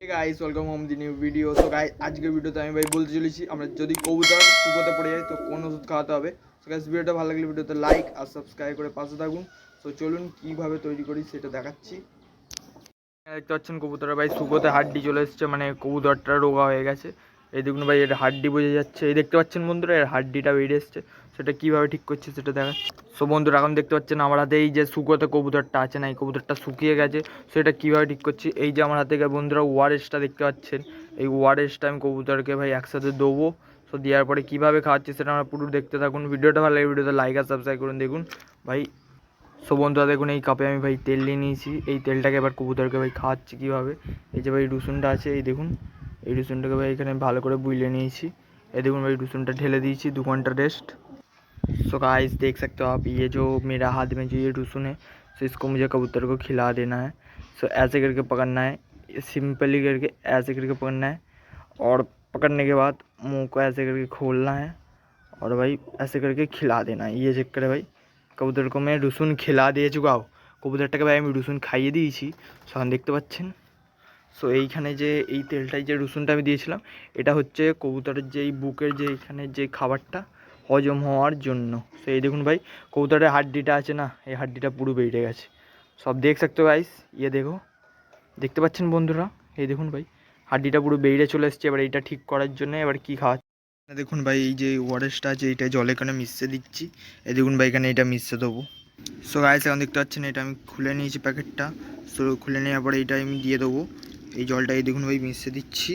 Guys welcome home the new video তো guys আজকের ভিডিওতে আমি ভাই বলতে চলেছি, আমরা যদি কবুতর শুকোতে পড়ে যাই, তো কোন ওষুধ খাওয়াতে হবে? তো গাইস ভিডিওটা ভালো লাগলে ভিডিওতে লাইক আর সাবস্ক্রাইব করে পাশে থাকুন। তো চলুন কীভাবে তৈরি করি সেটা দেখাচ্ছি। দেখতে পাচ্ছেন কবুতরের ভাই শুকোতে হাড্ডি চলে এসছে মানে কবুতরটা রোগা হয়ে গেছে। এই দেখুন ভাই, এর হাড্ডি বোঝা যাচ্ছে। এই দেখতে পাচ্ছেন বন্ধুরা, এর হাড্ডিটা বেরিয়ে এসছে। সেটা কীভাবে ঠিক করছে সেটা দেখাচ্ছি সো বন্ধুরা, এখন দেখতে পাচ্ছেন আমার হাতে এই যে শুকোতে কবুতরটা আছে না, এই কবুতরটা শুকিয়ে গেছে। সেটা কীভাবে ঠিক করছি? এই যে আমার হাতে গিয়ে বন্ধুরা ওয়ারেসটা দেখতে পাচ্ছেন। এই ওয়ারেসটা আমি কবুতরকে ভাই একসাথে দেবো। সো দেওয়ার পরে কীভাবে খাওয়াচ্ছি সেটা আমরা পুরো দেখতে থাকুন। ভিডিওটা ভালো লাগে ভিডিওতে লাইক আর সাবস্ক্রাইব করুন। দেখুন ভাই সো বন্ধুরা, দেখুন এই কাপে আমি ভাই তেল নিয়ে নিয়েছি। এই তেলটাকে এবার কবুতরকে ভাই খাওয়াচ্ছি কীভাবে? এই যে ভাই রসুনটা আছে, এই দেখুন। এই রসুনটাকে भाई এখানে ভালো করে ये देखो भाई रसुन ढेले दीची दो घंटा रेस्ट सो गाइस देख सकते हो आप, ये जो मेरा हाथ में जो ये रसुन है सो इसको मुझे कबूतर को खिला देना है। सो ऐसे करके पकड़ना है सिंपली करके ऐसे करके पकड़ना है। और पकड़ने के बाद मुँह को ऐसे करके खोलना है, और भाई ऐसे करके खिला देना है। ये चक्कर है भाई, कबूतर को मैं रसुन खिला दे चुका हूँ। कबूतर हो কবুতরটাকে खाइए दी थी सो हम देखते बच्चे ना। সো এইখানে যে এই তেলটাই যে রসুনটা আমি দিয়েছিলাম, এটা হচ্ছে কবুতরের যে এই বুকের যে এইখানে যে খাবারটা হজম হওয়ার জন্য। সো এই দেখুন ভাই, কবুতরের হাড্ডিটা আছে না, এই হাড্ডিটা পুরো বেড়ে গেছে। সব দেখ সকতে গাইস ইয়ে দেখো। দেখতে পাচ্ছেন বন্ধুরা? এই দেখুন ভাই, হাড্ডিটা পুরো বেড়ে চলে এসছে, এবার এইটা ঠিক করার জন্য এবার কী খাওয়া দেখুন ভাই, এই যে ওয়ারেসটা আছে, এইটা জলে এখানে মিশিয়ে দিচ্ছি। এই দেখুন ভাই, এখানে এটা মিশিয়ে দেবো। সো গাইস এখন দেখতে পাচ্ছেন, এটা আমি খুলে নিয়েছি প্যাকেটটা। সো খুলে নেওয়ার পরে এটা আমি দিয়ে দেবো। এই জলটা এই দেখুন ভাই মিশিয়ে দিচ্ছি।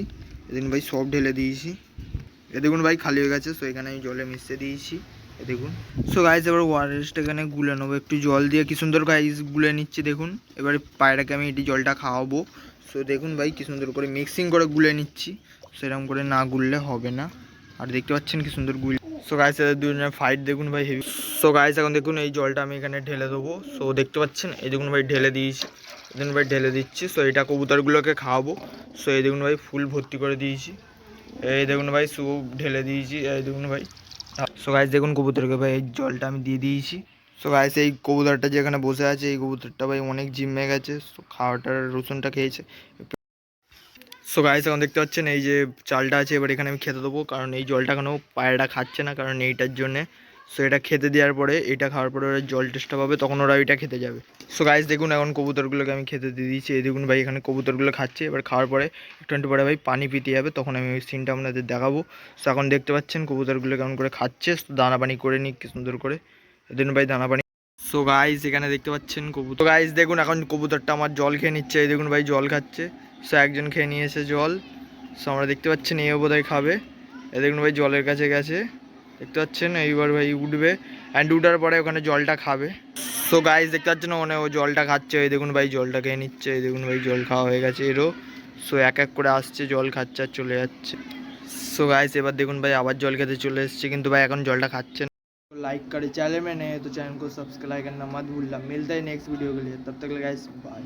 এই দেখুন ভাই সব ঢেলে দিয়েছি। এ দেখুন ভাই খালি হয়ে গেছে সো এখানে আমি জলে মিশিয়ে দিয়েছি। এ দেখুন। সো গাইস এবার ওয়ারেসটা এখানে গুলে নেব, একটু জল দিয়ে। কি সুন্দর গাইস গুলে নিচ্ছি, দেখুন। এবারে পায়রাকে আমি এটি জলটা খাওয়াবো। সো দেখুন ভাই কি সুন্দর করে মিক্সিং করে গুলে নিচ্ছি। সেরকম করে না গুললে হবে না। আর দেখতে পাচ্ছেন কি সুন্দর গুল সো গাইস এদের দুজনের ফাইট দেখুন ভাই হেভি সো গাইস এখন দেখুন এই জলটা আমি এখানে ঢেলে দেবো। সো দেখতে পাচ্ছেন, এই দেখুন ভাই ঢেলে দিয়েছি। এই দেখুন ভাই ঢেলে দিচ্ছি। সো এটা কবুতরগুলোকে খাওয়াবো। সো এই দেখুন ভাই ফুল ভর্তি করে দিয়েছি। এই দেখুন ভাই স্যুপ ঢেলে দিয়েছি। এই দেখুন ভাই। সো গাইস দেখুন কবুতরকে ভাই, এই জলটা আমি দিয়ে দিয়েছি। সো গাইস এই কবুতরটা যেখানে বসে আছে, এই কবুতরটা ভাই অনেক জিমে গেছে। সো খাওয়াটার রসুনটা খেয়েছে। সো গাইস এখন দেখতে পাচ্ছেন, এই যে চালটা আছে, এবার এখানে আমি খেতে দেবো। কারণ এই জলটা কেন পায়রাটা খাচ্ছে না, কারণ এইটার জন্যে। সো এটা খেতে দেওয়ার পরে, এটা খাওয়ার পরে ওরা জল টেস্টটা পাবে, তখন ওরা ওইটা খেতে যাবে। সো গাইস দেখুন এখন কবুতরগুলোকে আমি খেতে দিয়ে দিয়েছি। এই দেখুন ভাই, এখানে কবুতরগুলো খাচ্ছে। এবার খাওয়ার পরে একটু একটু পরে ভাই পানি পিতে যাবে, তখন আমি ওই সিনটা আপনাদের দেখাবো। সো এখন দেখতে পাচ্ছেন, কবুতরগুলো কেমন করে খাচ্ছে। দানা পানি করে নিক, কি সুন্দর করে। এই দেখুন ভাই, দানা পানি। সো গাইস এখানে দেখতে পাচ্ছেন কবুতর। গাইস দেখুন, এখন কবুতরটা আমার জল খেয়ে নিচ্ছে। এই দেখুন ভাই, জল খাচ্ছে। সো একজন খেয়ে নিয়েছে জল সো আমরা দেখতে পাচ্ছেন এও বোধহয় খাবে এই দেখুন ভাই জলের কাছে গেছে দেখতে পাচ্ছেন এইবার ভাই উঠবে অ্যান্ড উঠার পরে ওখানে জলটা খাবে সো গাইস দেখতে পাচ্ছেন ওখানে ও জলটা খাচ্ছে এই দেখুন ভাই জলটা খেয়ে নিচ্ছে এই দেখুন ভাই জল খাওয়া হয়ে গেছে এরও সো এক এক করে আসছে জল খাচ্ছে আর চলে যাচ্ছে सो गाइस এবার দেখুন ভাই আবার জল খেতে চলে এসেছে কিন্তু ভাই এখন জলটা খাচ্ছে না लाइक करे चैनल में नए हैं तो चैनल को सब्सक्राइब करना मत भूलना मिलता है नेक्स्ट वीडियो के लिए तब तक गाइस बाय